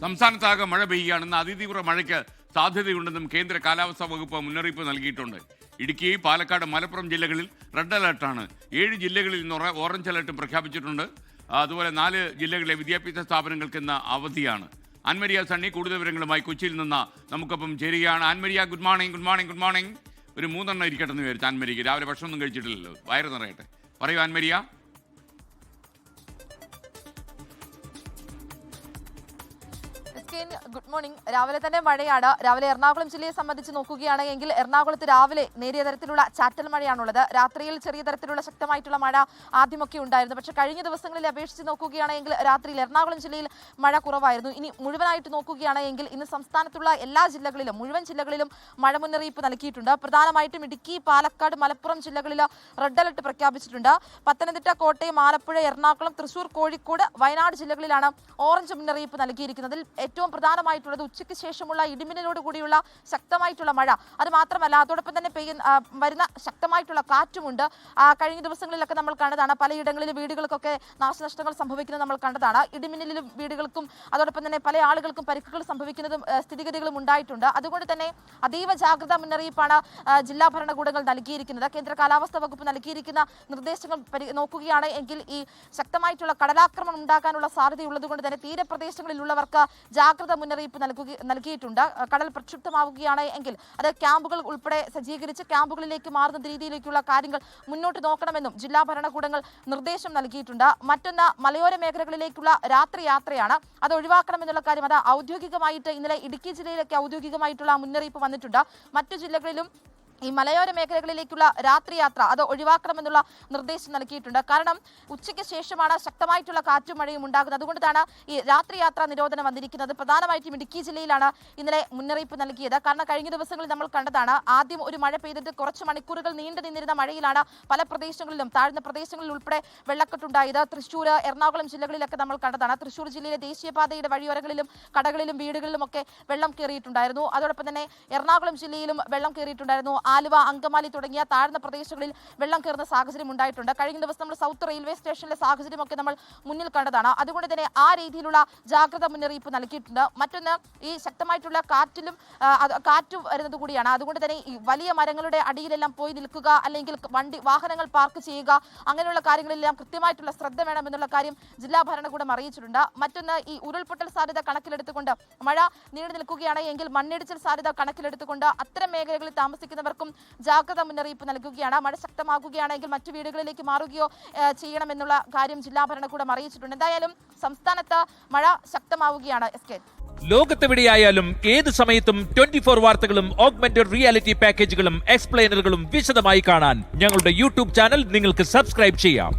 സംസ്ഥാനത്താകെ മഴ പെയ്യുകയാണെന്ന് അതിതീവ്ര മഴയ്ക്ക് സാധ്യതയുണ്ടെന്നും കേന്ദ്ര കാലാവസ്ഥാ വകുപ്പ് മുന്നറിയിപ്പ് നൽകിയിട്ടുണ്ട്. ഇടുക്കി പാലക്കാട് മലപ്പുറം ജില്ലകളിൽ റെഡ് അലർട്ടാണ്. ഏഴ് ജില്ലകളിൽ ഇന്ന് ഓറഞ്ച് അലർട്ടും പ്രഖ്യാപിച്ചിട്ടുണ്ട്. അതുപോലെ നാല് ജില്ലകളിലെ വിദ്യാഭ്യാസ സ്ഥാപനങ്ങൾക്ക് ഇന്ന് അവധിയാണ്. ആൻമരിയ സണ്ണി കൂടുതൽ വിവരങ്ങളുമായി കൊച്ചിയിൽ നിന്ന് നമുക്കൊപ്പം ചേരുകയാണ് Annmaria. Good morning good morning good morning. ഒരു മൂന്നെണ്ണം ഇരിക്കട്ടെന്ന് വിചാരിച്ചു ആൻമരിക്ക്. രാവിലെ ഭക്ഷണമൊന്നും കഴിച്ചിട്ടില്ലല്ലോ. വയറ് നിറയട്ടെ. പറയൂ ആൻമരിയ. എസ്കെൻ, ഗുഡ് മോർണിംഗ് രാവിലെ തന്നെ മഴയാണ്. രാവിലെ എറണാകുളം ജില്ലയെ സംബന്ധിച്ച് നോക്കുകയാണെങ്കിൽ എറണാകുളത്ത് രാവിലെ നേരിയ തരത്തിലുള്ള ചാറ്റൽ മഴയാണുള്ളത്. രാത്രിയിൽ ചെറിയ തരത്തിലുള്ള ശക്തമായിട്ടുള്ള മഴ ആദ്യമൊക്കെ ഉണ്ടായിരുന്നു. പക്ഷേ കഴിഞ്ഞ ദിവസങ്ങളിൽ അപേക്ഷിച്ച് നോക്കുകയാണെങ്കിൽ രാത്രിയിൽ എറണാകുളം ജില്ലയിൽ മഴ കുറവായിരുന്നു. ഇനി മുഴുവനായിട്ട് നോക്കുകയാണെങ്കിൽ ഇന്ന് സംസ്ഥാനത്തുള്ള എല്ലാ ജില്ലകളിലും മുഴുവൻ ജില്ലകളിലും മഴ മുന്നറിയിപ്പ് നൽകിയിട്ടുണ്ട്. പ്രധാനമായിട്ടും ഇടുക്കി പാലക്കാട് മലപ്പുറം ജില്ലകളിൽ റെഡ് അലർട്ട് പ്രഖ്യാപിച്ചിട്ടുണ്ട്. പത്തനംതിട്ട കോട്ടയം ആലപ്പുഴ എറണാകുളം തൃശൂർ കോഴിക്കോട് വയനാട് ജില്ലകളിലാണ് ഓറഞ്ച് മുന്നറിയിപ്പ് നൽകിയിരിക്കുന്നതിൽ ഏറ്റവും പ്രധാനമായിട്ടുള്ളത് ഉച്ചയ്ക്ക് ശേഷമുള്ള ഇടിമിന്നലോട് കൂടിയുള്ള ശക്തമായിട്ടുള്ള മഴ. അത് മാത്രമല്ല അതോടൊപ്പം തന്നെ പെയ്യുന്ന വരുന്ന ശക്തമായിട്ടുള്ള കാറ്റുമുണ്ട്. കഴിഞ്ഞ ദിവസങ്ങളിലൊക്കെ നമ്മൾ കണ്ടതാണ് പലയിടങ്ങളിൽ വീടുകൾക്കൊക്കെ നാശനഷ്ടങ്ങൾ സംഭവിക്കുന്നത് നമ്മൾ കണ്ടതാണ്. ഇടിമിന്നലിലും വീടുകൾക്കും അതോടൊപ്പം തന്നെ പല ആളുകൾക്കും പരിക്കുകൾ സംഭവിക്കുന്നതും സ്ഥിതിഗതികളും ഉണ്ടായിട്ടുണ്ട്. അതുകൊണ്ട് തന്നെ അതീവ ജാഗ്രതാ മുന്നറിയിപ്പാണ് ജില്ലാ ഭരണകൂടങ്ങൾ നൽകിയിരിക്കുന്നത്. കേന്ദ്ര കാലാവസ്ഥാ വകുപ്പ് നൽകിയിരിക്കുന്ന നിർദ്ദേശങ്ങൾ നോക്കുകയാണ് എങ്കിൽ ഈ ശക്തമായിട്ടുള്ള കടലാക്രമണം ഉണ്ടാകാനുള്ള സാധ്യതയുള്ളതുകൊണ്ട് തന്നെ തീരപ്രദേശങ്ങളിലുള്ളവർക്ക് ജാഗ്രതാ മുന്നറിയിപ്പ് നൽകുക നൽകിയിട്ടുണ്ട്. കടൽ പ്രക്ഷുബ്ധമാവുകയാണ് എങ്കിൽ അത് ക്യാമ്പുകൾ ഉൾപ്പെടെ സജ്ജീകരിച്ച് ക്യാമ്പുകളിലേക്ക് മാറുന്ന രീതിയിലേക്കുള്ള കാര്യങ്ങൾ മുന്നോട്ട് നോക്കണമെന്നും ജില്ലാ ഭരണകൂടങ്ങൾ നിർദ്ദേശം നൽകിയിട്ടുണ്ട്. മറ്റൊന്ന് മലയോര മേഖലകളിലേക്കുള്ള രാത്രി യാത്രയാണ്. അത് ഒഴിവാക്കണമെന്നുള്ള കാര്യം അത് ഔദ്യോഗികമായിട്ട് ഇന്നലെ ഇടുക്കി ജില്ലയിലൊക്കെ ഔദ്യോഗികമായിട്ടുള്ള മുന്നറിയിപ്പ് വന്നിട്ടുണ്ട്. മറ്റു ജില്ലകളിലും ഈ മലയോര മേഖലകളിലേക്കുള്ള രാത്രി യാത്ര അത് ഒഴിവാക്കണമെന്നുള്ള നിർദ്ദേശം നൽകിയിട്ടുണ്ട്. കാരണം ഉച്ചയ്ക്ക് ശേഷമാണ് ശക്തമായിട്ടുള്ള കാറ്റും മഴയും ഉണ്ടാകുന്നത്. അതുകൊണ്ടാണ് ഈ രാത്രി യാത്രാ നിരോധനം വന്നിരിക്കുന്നത്. പ്രധാനമായിട്ടും ഇടുക്കി ജില്ലയിലാണ് ഇന്നലെ മുന്നറിയിപ്പ് നൽകിയത്. കാരണം കഴിഞ്ഞ ദിവസങ്ങളിൽ നമ്മൾ കണ്ടതാണ് ആദ്യം ഒരു മഴ പെയ്തിട്ട് കുറച്ച് മണിക്കൂറുകൾ നീണ്ടു നിന്നിരുന്ന മഴയിലാണ് പല പ്രദേശങ്ങളിലും താഴ്ന്ന പ്രദേശങ്ങളിൽ ഉൾപ്പെടെ വെള്ളക്കെട്ടുണ്ടായത് തൃശൂർ എറണാകുളം ജില്ലകളിലൊക്കെ നമ്മൾ കണ്ടതാണ്. തൃശ്ശൂർ ജില്ലയിലെ ദേശീയപാതയുടെ വഴിയോരങ്ങളിലും കടകളിലും വീടുകളിലും ഒക്കെ വെള്ളം കയറിയിട്ടുണ്ടായിരുന്നു അതോടൊപ്പം തന്നെ എറണാകുളം ജില്ലയിലും വെള്ളം കയറിയിട്ടുണ്ടായിരുന്നു ആലുവ അങ്കമാലി തുടങ്ങിയ താഴ്ന്ന പ്രദേശങ്ങളിൽ വെള്ളം കയറുന്ന സാഹചര്യം ഉണ്ടായിട്ടുണ്ട്. കഴിഞ്ഞ ദിവസം നമ്മൾ സൗത്ത് റെയിൽവേ സ്റ്റേഷനിലെ സാഹചര്യമൊക്കെ നമ്മൾ മുന്നിൽ കണ്ടതാണ്. അതുകൊണ്ട് തന്നെ ആ രീതിയിലുള്ള ജാഗ്രത മുന്നറിയിപ്പ് നൽകിയിട്ടുണ്ട്. മറ്റൊന്ന് ഈ ശക്തമായിട്ടുള്ള കാറ്റിലും കാറ്റ് വരുന്നത് കൂടിയാണ്. അതുകൊണ്ട് തന്നെ ഈ വലിയ മരങ്ങളുടെ അടിയിലെല്ലാം പോയി നിൽക്കുക അല്ലെങ്കിൽ വണ്ടി വാഹനങ്ങൾ പാർക്ക് ചെയ്യുക അങ്ങനെയുള്ള കാര്യങ്ങളെല്ലാം കൃത്യമായിട്ടുള്ള ശ്രദ്ധ വേണമെന്നുള്ള കാര്യം ജില്ലാ ഭരണകൂടം അറിയിച്ചിട്ടുണ്ട്. മറ്റൊന്ന് ഈ ഉരുൾപൊട്ടൽ സാധ്യത കണക്കിലെടുത്തുകൊണ്ട് മഴ നീണ്ടു നിൽക്കുകയാണ് എങ്കിൽ മണ്ണിടിച്ചിൽ സാധ്യത കണക്കിലെടുത്തുകൊണ്ട് അത്തരം മേഖലകളിൽ താമസിക്കുന്നവർക്കും ജാഗ്രതാ മുന്നറിയിപ്പ് നൽകുകയാണ്. മഴ ശക്തമാകുകയാണെങ്കിൽ മറ്റു വീടുകളിലേക്ക് മാറുകയോ ചെയ്യണമെന്നുള്ള കാര്യം ജില്ലാ ഭരണകൂടം അറിയിച്ചിട്ടുണ്ട്. എന്തായാലും സംസ്ഥാനത്ത് മഴ ശക്തമാവുകയാണ്. S K. ലോകത്തെവിടെയായാലും ഏത് സമയത്തും ട്വന്റി ഫോർ വാർത്തകളും ഓഗ്മെന്റഡ് റിയാലിറ്റി പാക്കേജുകളും എക്സ്പ്ലെയിനറുകളും വിശദമായി കാണാൻ ഞങ്ങളുടെ യൂട്യൂബ് ചാനൽ നിങ്ങൾക്ക് സബ്സ്ക്രൈബ് ചെയ്യാം.